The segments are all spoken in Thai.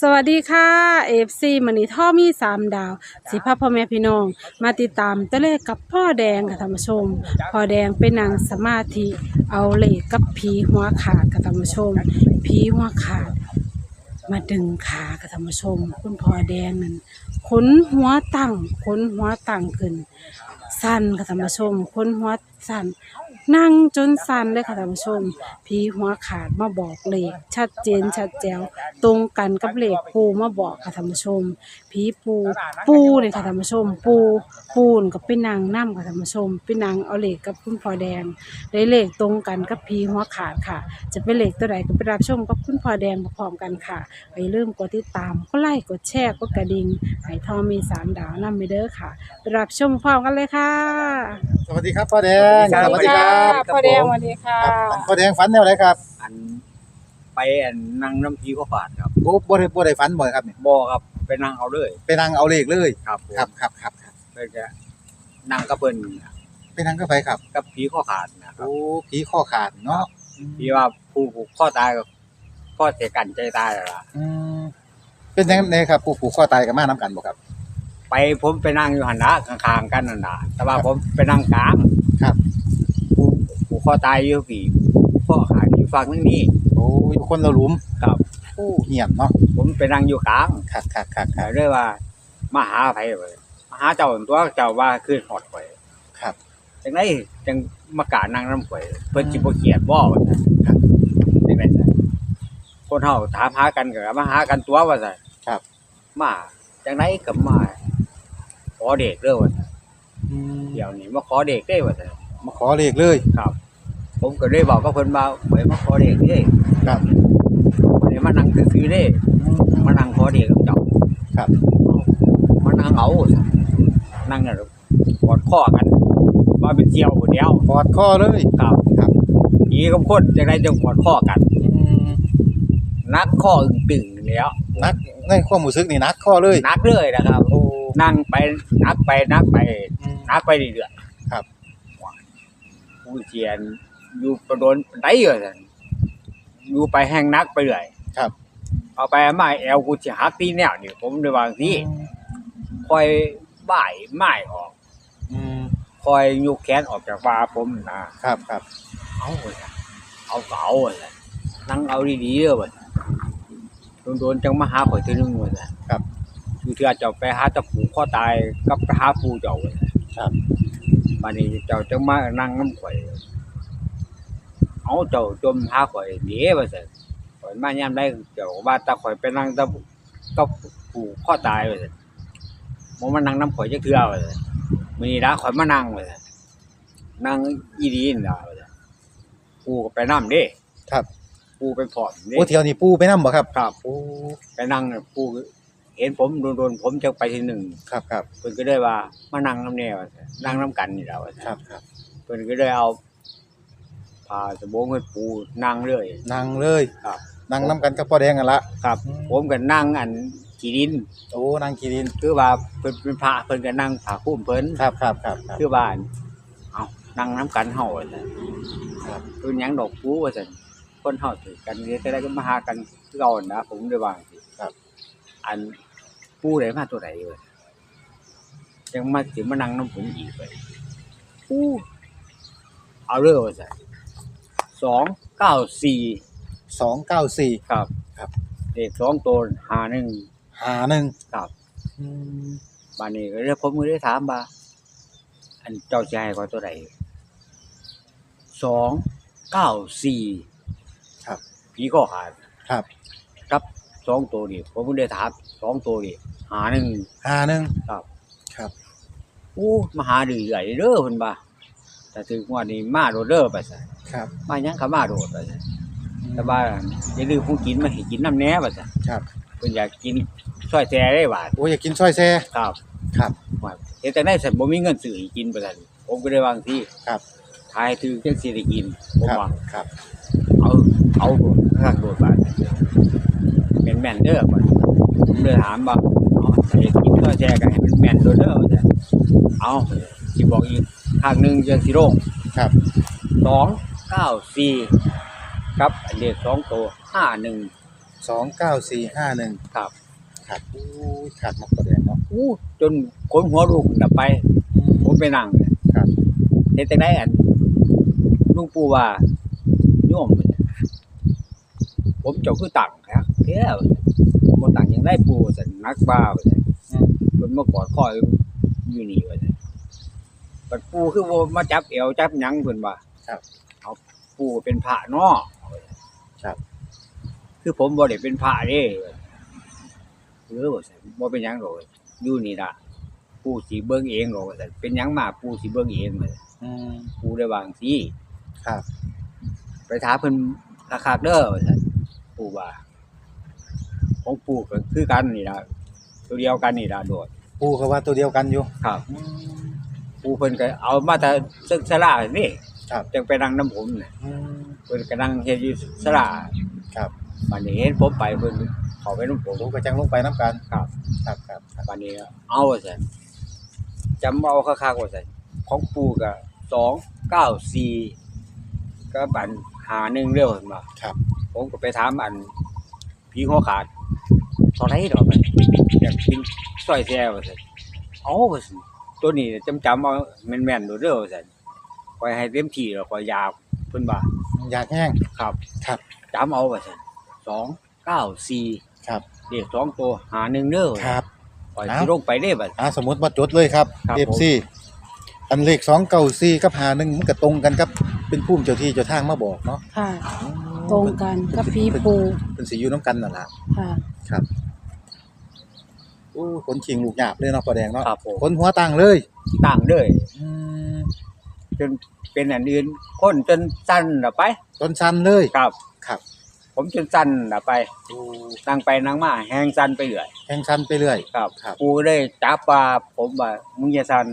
สวัสดีค่ะเอฟซีมันนี่ท่อมีสามดาว สิพาพ่อแม่พี่น้อง มาติดตามตัวเลขกับพ่อแดงค่ะท่านผู้ชม พ่อแดงเป็นนางสมาธิเอาเลขกับผีหัวขาดค่ะท่านผู้ชมผีหัวขาด มาดึงขาค่ะท่านผู้ชม คุณพ่อแดงนั่นขนหัวตั้งขนหัวตั้งขึ้น สั่นค่ะท่านผู้ชมขนหัวสั่น นั่งจนสั่นเลยค่ะท่านผู้ชม ผีหัวขาดมาบอกเลขชัดเจนชัดแจ๋วตรงกันกับเลขปูมาบอกค่ะท่านผู้ชม ผีปูปูเนี่ยค่ะท่านผู้ชม ปูปูนก็เป็นนางนั่ค่ะท่านผู้ชม เป็นนางเอาเลขกับคุณพ่อแดงได้เลขตรงกันกับผีหัวขาดค่ะ จะเป็นเลขตัวใดก็ไปรับชมกับคุณพ่อแดงพร้อมๆกันค่ะอย่าลืมกดติดตามกดไลค์กดแชร์กดกระดิ่งให้ทอมีสามดาวนำไปเด้อค่ะไปรับชมพร้อมกันเลยค่ะ สวัสดีครับพ่อแดงสวัสดีครับพ่อแดงสวัสดีค่ะ ครับพ่อแดงฝันแนวไหนครับอันไปอันนั่งน้ำพีก็ฝาดครับโอ้บ่ได้บ่ได้ฝันบ่อยครับนี่บ่ครับไปนั่งเอาเลยไปนั่งเอาเลขเลยครับผมครับครับครับครับเพื่อจะนั่งกับเพิ่นไปนั่งก็ไปครับ กับผีข้อขาดนะครับโอ้ผีข้อขาดเนาะที่ว่าผู้ผูกข้อตายกับข้อเสียกันใจตายแล้วล่ะอืมเป็นยังไงครับผู้ผูกข้อตายกับมาน้ำกันบ่ครับ ไปผมไปนั่งอยู่หันนะข้างๆกันนั่นน่ะแต่ว่าผมไปนั่งกลางครับผู้ ผูกข้อตายอยู่ผีข้อขาดอยู่ฝั่งนึงนี่โอ้อยู่คนละหลุมครับโอ้เหียนเนาะผมไปนั่งอยู่กลางครับครับครับคแต่รับเรื่องว่ามาหาไผเลยมาหาเจ้าตัวเจ้าว่าขึ้นหอดไว้ครับจังไดจังมากานั่งน้ำข่อยเพิ่นสิบ่เกลียดบ่ว่าซั่นครับจังได๋ซั่นคนเฮาถามหากันก็มาหากันตัวว่าซั่นครับ มาจังไดก็มาขอเด็กเด้อว่าซั่นอืมเดี๋ยวนี้มาขอเด็กได้ว่าซั่นมาขอเลขเลยครับ ผมก็เลยบอกกับเพิ่นว่าไว้มาขอเด็กเด้ครับบ่ได้มานั่งซื่อๆเด้มานั่งขอเด็กกับเจ้าครับ มานั่งเอาว่าซั่นนั่งน่ะกอดข้อกันว่าเป็นเจียวผู้เดียวกอดข้อเลยครับครับผีกับคนจังไดจังกอดข้อกันอืมนักข้ออึ่งตึงแล้วนักในความรู้สึกนี่นักข้อเลยนักเลยนะครับโอ้นั่งไปนักไปนักไปอืมนักไปเรื่อยครับๆผู้เจียน อยู่ประโดนได้เหรอท่นอยู่ไปแห้งนักไปเรื่อยครับ เอาไปมาแอลกูจะหักตีแนวนี่ผมได้วางที่คอยบ่ายไม้ออกอืมคอยยกแขนออกจากฟ้าผมนะครับครับเอาเลยเอาเก่าเลยนั่งเอาดีๆเลยโดนๆจังมาหาข่อยทีนึงเลยครับคือเธอเจ้าไปหาตะปูข้อตายกับไปหาปูเจ้าเลยครับบัดนี้เจ้าจังมานั่งน้ำข่อย เอาเจ้าจมหาข่อยเดี๋ยวว่าซั่นข่อยมายามใดเจ้าว่าแตาข่อยไปนั่งตะกับปูข้อตายว่าซั่นบ่มานั่งน้ำข่อยจักเทื่อว่าซั่นมื้อนี้ละข่อยมานั่งว่าซั่นนั่งอีดีนี่ล่ะว่าซั่นปูก็ไปนำเด้ครับปูไปพร้อมเด้โอ้เที่ยวนี้ปูไปนํบ่ครับ ครับโอ้ไปนั่งน่ะปูเห็นผมโดนๆผมจะไปที่หนึ่งครับครับเพิ่นก็เลยว่ามานั่งน้ำแนวาซั่นนั่งน้ำกันนี่แหละว่าซั่นครับครับเพิ่นก็เลยเอา ผ้าสบงให้ปูนั่งเลย นั่งเลยครับ นั่งน้ำกันกับพ่อแดงกันละครับ ผมก็นั่งอันขีดิน โอ้นั่งกีดินคือว่าเพิ่นเป็นพระเพิ่นก็นั่งผ้าคลุ้มเพิ่นครับครับครับครับคือว่าเอานั่งน้ำกันเฮาว่าซั่นครับเพิ่นหยังดอกปูว่าซั่นคนเฮาถือกันเดี๋ยวจะได้ก็มาหากันคือเก่านะผมได้ว่าจังซี่ครับ อันปูได้มาตัวไหนเว้ยยังมาสิมานั่งน้ำผมอีกเว้ยปูเอาเรื่องว่าซั่น สองเก้าสี่สองเก้าสี่ครับครับเลขสองตัวหาหนึ่งหาหนึ่งครับอืมบานนี้ก็เลยผมก็ได้ถามว่าอันเจ้าชายก็ตัวไหนสองเก้าสี่ครับ ผีก็ขาดครับกับสองตัวนี่ผมก็ได้ถามสองตัวนี่หาหนึ่งหาหนึ่งครับ ครับ อู้มาหาดื้อใหญ่เด้อเพิ่นบ่า แต่ถึงวันนี้มาโดดเด้อไปซะครับ มาหยังก็มาโดดไปซะแต่ว่าอย่าลืมผู้กินมาให้กินน้ำแหน่ไปซะครับเพิ่นอยากกินซอยแซ่ได้บาดโอ้อยากกินซอยแซ่ครับครับว่าเฮ็ดแต่ได้สันบ่มีเงินซื้อให้กินไปซั่นผมก็ได้วางที่ครับทายถือจังสิได้กินผมครับว่าครับ เอาเอาโดดข้างโดดบาดแม่นแม่นๆเด้อบัดผมเลยถามว่าเอาให้กินซอยแซ่ก็ให้มันแม่นโดดเด้อว่าซั่นเอาสิบอกอีก ข้างหนึงจังสิโรงครับสองเก้าสี่ครับอันเลขสองตัวห้าหนึ่งสองเก้าสี่ห้าหนึ่งครับครับอู้ยขาดมักตัวแดงเนาะอู้จนคนหัวลูกดับไปผมไปนั่งเนี่ยครับเฮ็ดจังไดอันลุงปู่ว่าโยมผมเจ้าคือตังครับเท่าบ่ตังยังได้ปู่สันนักบ้าว่าซั่นอืมเพิ่นมากอดคออยู่นี่ว่าซั่น บัดปู่คือบ่มาจับเอวจับหยังเพิ่นว่าครับ เอาปู่เป็นพระเนาะครับ คือผมบ่ได้เป็นพระเด้เออว่าซั่นบ่เป็นหยังหรอกอยู่นี่ล่ะปู่สิเบิ่งเองหรอกว่าซั่นเป็นหยังมาปู่สิเบิ่งเองว่าซั่นอืมปู่ได้วาจั่งซี่ครับ ไปถามเพิ่นคักๆเด้อว่าซั่นปู่ว่าของปู่ก็คือกันนี่ล่ะตัวเดียวกันนี่ล่ะโดดปูก็ว่าตัวเดียวกันอยู่ครับ ปู่เพิ่นก็เอามาแต่ซึ่งสลานี่ครับ จังไปนั่งน้ำผมน่ะอืมเพิ่นก็นั่งเฮ็ดอยู่สลาครับบัดนี้เห็นผมไปเพิ่นเข้าไปน้ำผมปูก็จังลงไปน้ำกันครับ ครับครับครับบัดนี้เอาว่าซั่นจำเอาคักๆว่าซั่นของปู่ก็294ก็บันหาหนึ่งเร็วเห็นบ่ครับผมก็ไปถามอันพี่หัวขาดเท่าไหรดอกมันอยากกินซอยแซ่ว่าซั่นเอาว่าซั่น ตัวนี้จำจำๆเอาแม่นๆดูเด้อว่าซั่นคอยให้เต็มที่แล้วคอยยาวเพิ่นว่าอยากแห้ง ครับครับ จำเอาว่าซั่นสองเก้าสี่ครับ เด็กสองตัวหาหนึ่งเด้อครับคอยเอ้าสิลงไปเด้บัด อ่าสมมติว่าจดเลยครับครับ เอฟซีอันเลขสองเก้าสี่กับหาหนึ่งมันก็ตรงกันครับ เป็นผู้เจ้าที่เจ้าทางมาบอกเนาะค่ะ ตรงกันกับผีปูเป็นสีอยู่น้ำกันนั่นแหละค่ะ ครับโอ้ขนชิงลูกหยาบเลยเนาะปอแดงเนาะครับผมขนหัวตั้งเลยต่างเด้ออืมจนเป็นอันอื่นคนจนสั้นละไป ต้นชันเลย ครับ ครับ ผมจนสั้นละไปโอ้นั่งไปนั่งมาแหงสั้นไปเรื่อยแข่งชันไปเรื่อย ครับครับ กูได้จับปลาผมว่ามึงอย่าสั่น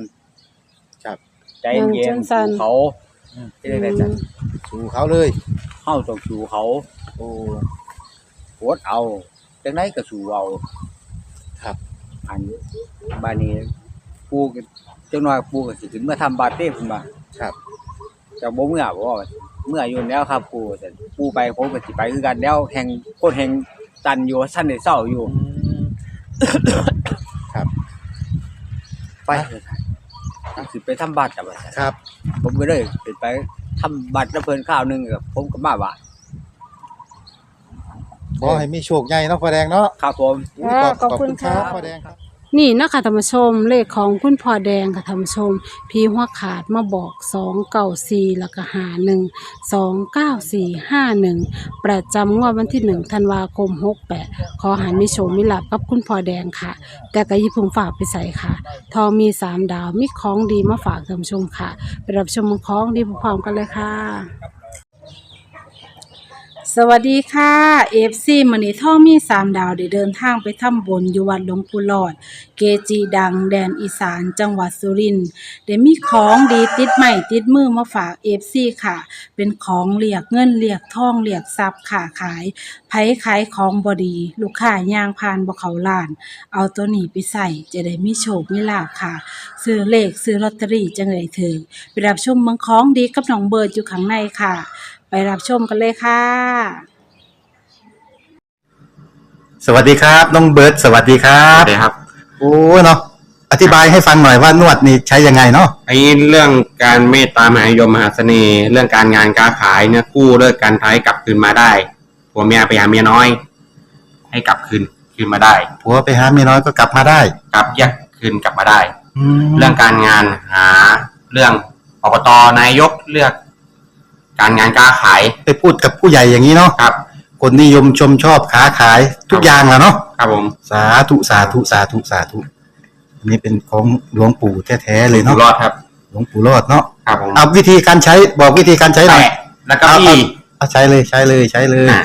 ครับ ใจเย็ยันงจังสั่นสู่เขาอืม ที่ได้ได้สั่นสู่เขาเลย เฮาต้องสู่เขาโอ้ โคตรเอาจังไดก็สู่เอาครับ อันบาดนี้ปูก็จังน้อยปูก็สิขึ้นมาทำบาดเต้พุ่นบ่าครับ จะบ่เมื่อบ่ว่าเมื่ออยู่แล้วครับปูซั่นปูไปผมก็สิไปคือกันแล้วแห่งคนแห่งตันอยู่สั่นได้เศร้าอยู่อืมครับ ไปเถอะครับสิไปทำบัตรจ้ะว่าซั่นครับ ผมก็เลยเป็นไปทำบัตรแล้วเพิ่นข้าวหนึงกับผมก็มาว่า ขอให้มีโชคใหญ่เนาะปอแดงเนาะครับผมอุ้ยอ่าขอบขอบคุณขอบคุณครับครับปอแดงครับ นี่นะคะธรรมชมเลขของคุณพ่อแดงค่ะธรรมชม พีหัวขาดมาบอกสองเก้าสี่แล้วก็หาหนึ่งสองเก้าสี่ห้าหนึ่งประจำงวดวันที่หนึ่งธันวาคมหกแปดขอหันมิโชคมิลับกับคุณพ่อแดงค่ะ แต่ก็อยิพึงฝากไปใส่ค่ะ ทองมีสามดาวมีของดีมาฝากท่านผู้ชมค่ะไปรับชมของดีพร้อมๆกันเลยค่ะ สวัสดีค่ะเอฟซีมันนี่ท่องมีสามดาวได้เดินทางไปทำบุญอยู่วัดหลวงปู่หลอด เกจีดังแดนอีสานจังหวัดสุรินทร์ได้มีของดีติดใหม่ติดมือมาฝากเอฟซีค่ะ เป็นของเรียกเงินเรียกทองเรียกทรัพย์ค่ะขายไผขายของบอดี ลูกค้าย่างพานบ่เขาลาน เอาตัวนี้ไปใส่จะได้มีโชคมีลาภค่ะ ซื้อเลขซื้อลอตเตอรี่จังไดถึงไปรับชมเมืองของดีกับน้องเบิร์ดอยู่ข้างในค่ะ ไปรับชมกันเลยค่ะ สวัสดีครับ น้องเบิร์ดสวัสดีครัครับบสวัสดีครับโอ้เนาะอธิบายให้ฟังหน่อยว่านวดนี่ใช้ยังไงเนาะไอ้เรื่องการเมตตามหานิยมมหาเสน่ห์เรื่องการงานการขายเนี่ยกู้เลิกการท้ายกลับคืนมาได้ผัวเมียไปหาเมียน้อย ให้กลับคืนคืนมาได้ ผัวไปหาเมียน้อยก็กลับมาได้กลับแยกคืนกลับมาได้แล้เรื่วองการงานหาเรื่องอบตนายกเลือก การงานการขายไปพูดกับผู้ใหญ่อย่างนี้เนาะครับ คนนิยมชมชอบค้าขายทุกอย่างละเนาะครับผมสาธุสาธุสาธุสาธุอันนี้เป็นของหลวงปู่แท้ๆเลยอยู่เนาะรอดครับ หลวงปู่รอดเนาะครับผมเอาวิธีการใช้บอกวิธีการใช้หน่อยแตะแล้วก็บี้ เอาใช้เลยใช้เลยใช้เลยอะ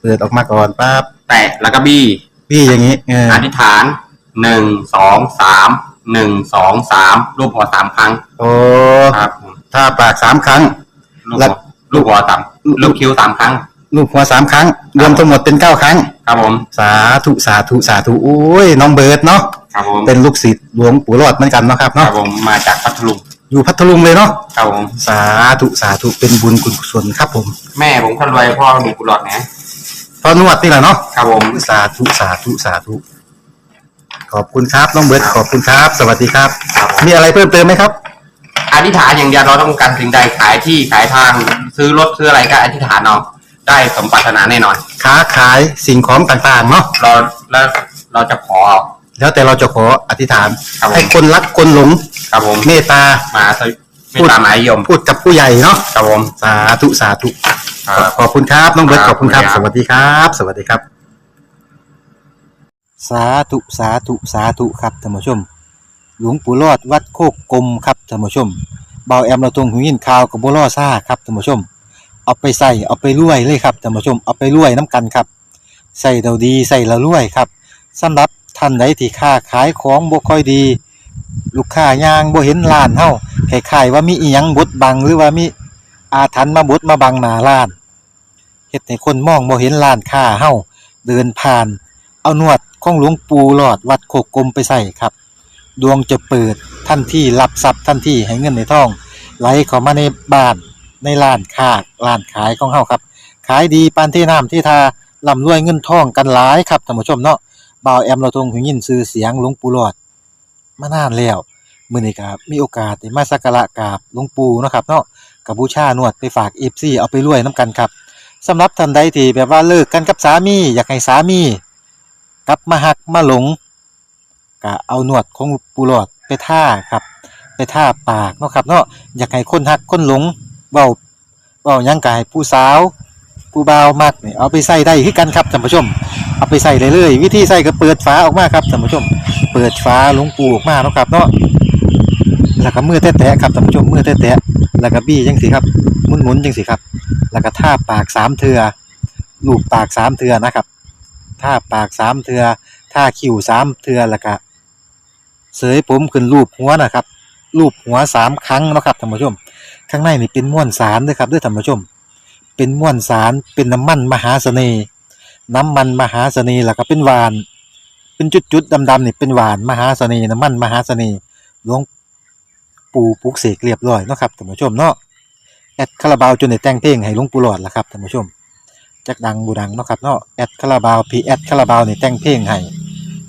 เปิดออกมาก่อนปั๊บแตะแล้วก็บี้พี่อย่างนี้เอออธิษฐานหนึ่งสองสามหนึ่งสองสามรูปหัวสามครั้งโอ้ครับผมถ้าปากสามครั้งลูกแล้หัวว ลูกหัวสามลูกคิ้วสามครั้ง ลูกหัวสามครั้ง รวมทั้งหมดเป็นเก้าครั้ง ครับผม สาธุสาธุสาธุโอ้ยน้องเบิร์ดเนาะครับผมเป็นลูกศิษย์หลวงปู่รอดเหมือนกันเนาะครับครัเนาะบผมมาจากพัทลุงอยู่พัทลุงเลยเนาะครับผม สาธุสาธุเป็นบุญกุศลครับผมแม่ผมคนรวยพ่อมีกุหลาบนะพอนวดนี่แหละเนาะครับผม สาธุสาธุสาธุขอบคุณครับน้องเบิร์ดขอบคุณครับ สวัสดีครับ ครับผม มีอะไรเพิ่มเติมไหมครับ อธิษฐานอย่างเดียวเราต้องการสิ่งใดขายที่ขายทางซื้อรถซื้ออะไรก็อธิษฐานเอาได้สมปรารถนาแน่นอน ค้าขายสิ่งของต่างๆเนาะเราแล้วเราจะขอแล้วแต่เราจะขออธิษฐาน ครับผม ให้คนรักคนหลงครับผมเมตตา มาสวิไม่ตามหมายยมพูดกับผู้ใหญ่เนาะครับผม สาธุสาธุครับ ขอบคุณครับน้องเบิร์ตคขรับอบคุณครับขอบสคุณครับวัสดีครับ สวัสดีครับ สาธุสาธุสาธุครับท่านผู้ชม หลวงปู่รอดวัดโคกกลมครับท่านผู้ชมเบาแอมเราตรงหูยินข่าวกับบัวล่อซ่าครับท่านผู้ชม เอาไปใส่เอาไปรวยเลยครับท่านผู้ชมเอาไปรวยน้ำกันครับใส่เราดีใส่เรารวยครับสำหรับท่านใดที่ค้าขายของบ่ค่อยดี ลูกค้ายางบ่เห็นร้านเฮาคล้ายๆว่ามีอีหยังบดบังหรือว่ามีอาถรรพ์มาบดมาบังหน้าร้านเฮ็ดให้คนมองบ่เห็นร้านค้าเฮาเดินผ่าน เอานวดของหลวงปู่หลอดวัดโคกกลมไปใส่ครับ ดวงจะเปิดทันที่รับทรัพย์ทันที่ให้เงินในท้อง ไหลเข้ามาในบ้านในร้านค้าร้านขายของเฮาครับ ขายดีปานที่น้ำที่ทาร่ำรวยเงินทองกันหลายครับท่านผู้ชมเนาะบ่าวแอมเราทงหูยินชื่อเสียงหลวงปู่หลอดมานานแล้วมื้อนี้ก็มีโอกาสได้มาสักการะกราบหลวงปู่เนาะครับเนาะกับบูชานวดไปฝาก FC เอาไปรวยนํกันครับสำหรับท่านใดที่แบบว่าเลิกกันกับสามี อยากให้สามีกลับมาหักมาหลง ก็เอาหนวดของปูหลอดไปท่าครับ ไปท่าปากเนาะครับเนาะอยากให้คนหักคนหลงเบาเบายังกายผู้สาวผู้บ่าวมักนี่เอาไปใส่ได้คือกันครับท่านผู้ชม เอาไปใส่เลยเลย วิธีใส่ก็เปิดฝาออกมาครับท่านผู้ชม เปิดฝาหลวงปูออกมาเนาะครับเนาะแล้วก็มือแตะๆครับท่านผู้ชมมือแตะๆแล้วก็บี้จังสิครับหมุนๆจังสิครับ แล้วก็ท่าปากสามเทือลูบปากสามเทือนะครับท่าปากสามเทือท่าคิ้วสามเทือแล้วก็ เสยผมขึ้นรูปหัวนะครับรูปหัวสามครั้งนะครับท่านผู้ชม ข้างในนี่เป็นม้วนสารด้วยครับด้วยท่านผู้ชม เป็นม้วนสารเป็นน้ำมันมหาเสน่ห์ น้ำมันมหาเสน่ห์แล้วก็เป็นหวาน เป็นจุดๆดำๆนี่เป็นหวานมหาเสน่ห์น้ำมันมหาเสน่ห์หลวงปู่ปุกเสกเรียบร้อยนะครับท่านผู้ชมเนาะแอดคาราบาวจนได้แต่งเพลงให้หลวงปู่หลอดละครับท่านผู้ชมจักดังบูดังเนาะครับเนาะแอดคาราบาวพีแอดคาราบาวนี่แต่งเพลงให้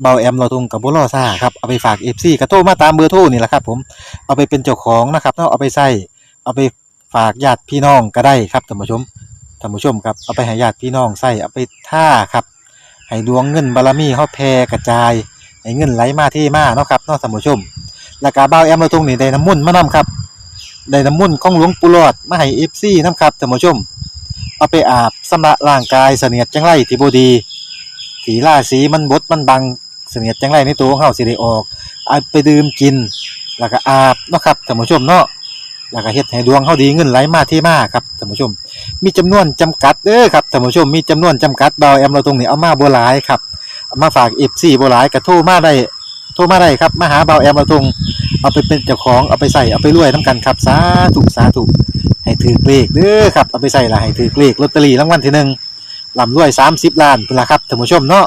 เบาแอมเราตรงกับบุรอซ่าครับเอาไปฝากเอฟซีกระโทรมาตามเบอร์โทรนี่แหละครับ ผมเอาไปเป็นเจ้าของนะครับเนาะเอาไปใส่เอาไปฝากญาติพี่น้องก็ได้ครับท่านผู้ชมท่านผู้ชมครับเอาไปให้ญาติพี่น้องใส่เอาไปท่าครับให้ดวงเงินบารมีเฮาแผ่กระจายให้เงินไหลมาเทมาเนาะครับเนาะท่านผู้ชมแล้วก็เบาแอมเราตรงนี่ได้น้ำมุ่นมานํครับได้น้ำมุ่นต์ของหลวงปู่หลอดมาให้เอฟซีนํครับท่านผู้ชม เอาไปอาบสำระร่างกายเสนียดจังไรที่บดี ถีล่าสีมันบดมันบัง สนียดจังไรในตัวของเฮาสิได้ออกเอาไปดื่มกิน แล้วก็อาบเนาะครับท่านผู้ชมเนาะแล้วก็เฮ็ดให้ดวงเฮาดีเงินไหลมาเทมาครับท่านผู้ชม มีจำนวนจำกัดเด้อครับท่านผู้ชมมีจำนวนจำกัดเบาแอมเราตรงนี้เอามาบ่หลายครับเอามาฝาก FC บ่หลายก็โทรมาได้โทรมาได้ครับมาหาเบาแอมเราตรงเอาไปเป็นเจ้าของเอาไปใส่เอาไปรวยนํกันครับสาธุสาธุให้ถือเลขเด้อครับเอาไปใส่ละให้ถือเลขลอตเตอรี่รางวัลที่หนึ่งลำรวยสามสิบล้านเป็นละครับท่านผู้ชมเนาะ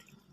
พ